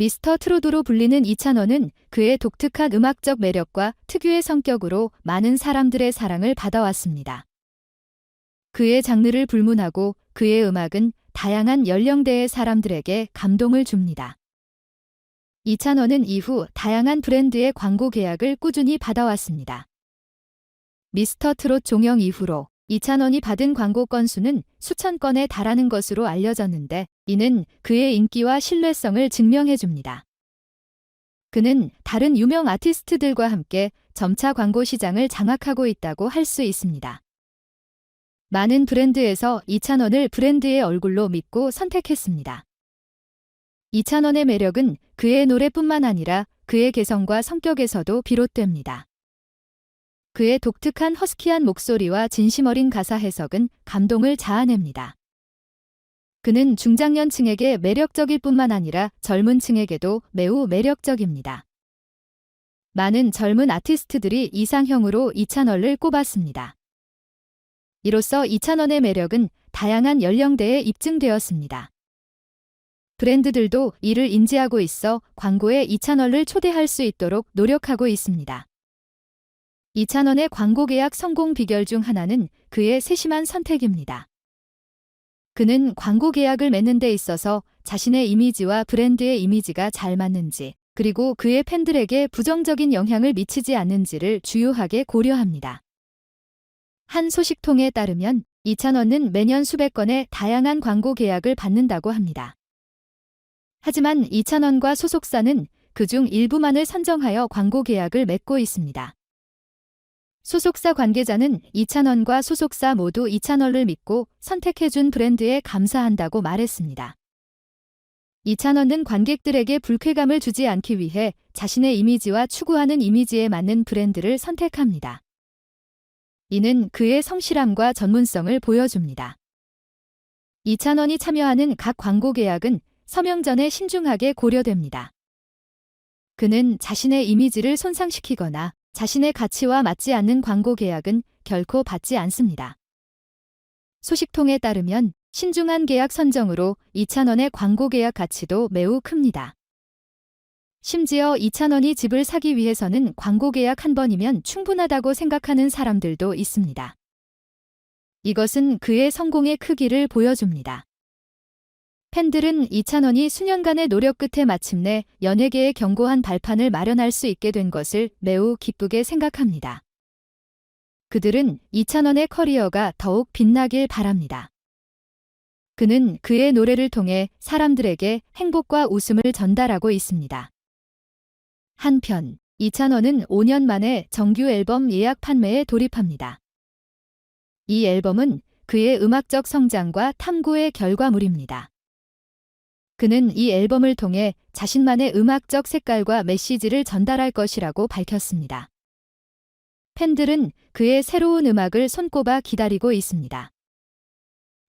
미스터 트로드로 불리는 이찬원은 그의 독특한 음악적 매력과 특유의 성격으로 많은 사람들의 사랑을 받아왔습니다. 그의 장르를 불문하고 그의 음악은 다양한 연령대의 사람들에게 감동을 줍니다. 이찬원은 이후 다양한 브랜드의 광고 계약을 꾸준히 받아왔습니다. 미스터 트롯 종영 이후로 이찬원이 받은 광고 건수는 수천 건에 달하는 것으로 알려졌는데 이는 그의 인기와 신뢰성을 증명해 줍니다. 그는 다른 유명 아티스트들과 함께 점차 광고 시장을 장악하고 있다고 할 수 있습니다. 많은 브랜드에서 이찬원을 브랜드의 얼굴로 믿고 선택했습니다. 이찬원의 매력은 그의 노래뿐만 아니라 그의 개성과 성격에서도 비롯됩니다. 그의 독특한 허스키한 목소리와 진심 어린 가사 해석은 감동을 자아냅니다. 그는 중장년층에게 매력적일 뿐만 아니라 젊은 층에게도 매우 매력적입니다. 많은 젊은 아티스트들이 이상형으로 이찬원을 꼽았습니다. 이로써 이찬원의 매력은 다양한 연령대에 입증되었습니다. 브랜드들도 이를 인지하고 있어 광고에 이찬원을 초대할 수 있도록 노력하고 있습니다. 이찬원의 광고 계약 성공 비결 중 하나는 그의 세심한 선택입니다. 그는 광고 계약을 맺는 데 있어서 자신의 이미지와 브랜드의 이미지가 잘 맞는지, 그리고 그의 팬들에게 부정적인 영향을 미치지 않는지를 주요하게 고려합니다. 한 소식통에 따르면 이찬원은 매년 수백 건의 다양한 광고 계약을 받는다고 합니다. 하지만 이찬원과 소속사는 그중 일부만을 선정하여 광고 계약을 맺고 있습니다. 소속사 관계자는 이찬원과 소속사 모두 이찬원을 믿고 선택해준 브랜드에 감사한다고 말했습니다. 이찬원은 관객들에게 불쾌감을 주지 않기 위해 자신의 이미지와 추구하는 이미지에 맞는 브랜드를 선택합니다. 이는 그의 성실함과 전문성을 보여줍니다. 이찬원이 참여하는 각 광고 계약은 서명 전에 신중하게 고려됩니다. 그는 자신의 이미지를 손상시키거나 자신의 가치와 맞지 않는 광고 계약은 결코 받지 않습니다. 소식통에 따르면 신중한 계약 선정으로 2,000원의 광고 계약 가치도 매우 큽니다. 심지어 2,000원이 집을 사기 위해서는 광고 계약 한 번이면 충분하다고 생각하는 사람들도 있습니다. 이것은 그의 성공의 크기를 보여줍니다. 팬들은 이찬원이 수년간의 노력 끝에 마침내 연예계에 견고한 발판을 마련할 수 있게 된 것을 매우 기쁘게 생각합니다. 그들은 이찬원의 커리어가 더욱 빛나길 바랍니다. 그는 그의 노래를 통해 사람들에게 행복과 웃음을 전달하고 있습니다. 한편, 이찬원은 5년 만에 정규 앨범 예약 판매에 돌입합니다. 이 앨범은 그의 음악적 성장과 탐구의 결과물입니다. 그는 이 앨범을 통해 자신만의 음악적 색깔과 메시지를 전달할 것이라고 밝혔습니다. 팬들은 그의 새로운 음악을 손꼽아 기다리고 있습니다.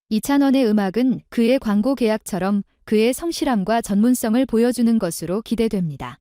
이찬원의 음악은 그의 광고 계약처럼 그의 성실함과 전문성을 보여주는 것으로 기대됩니다.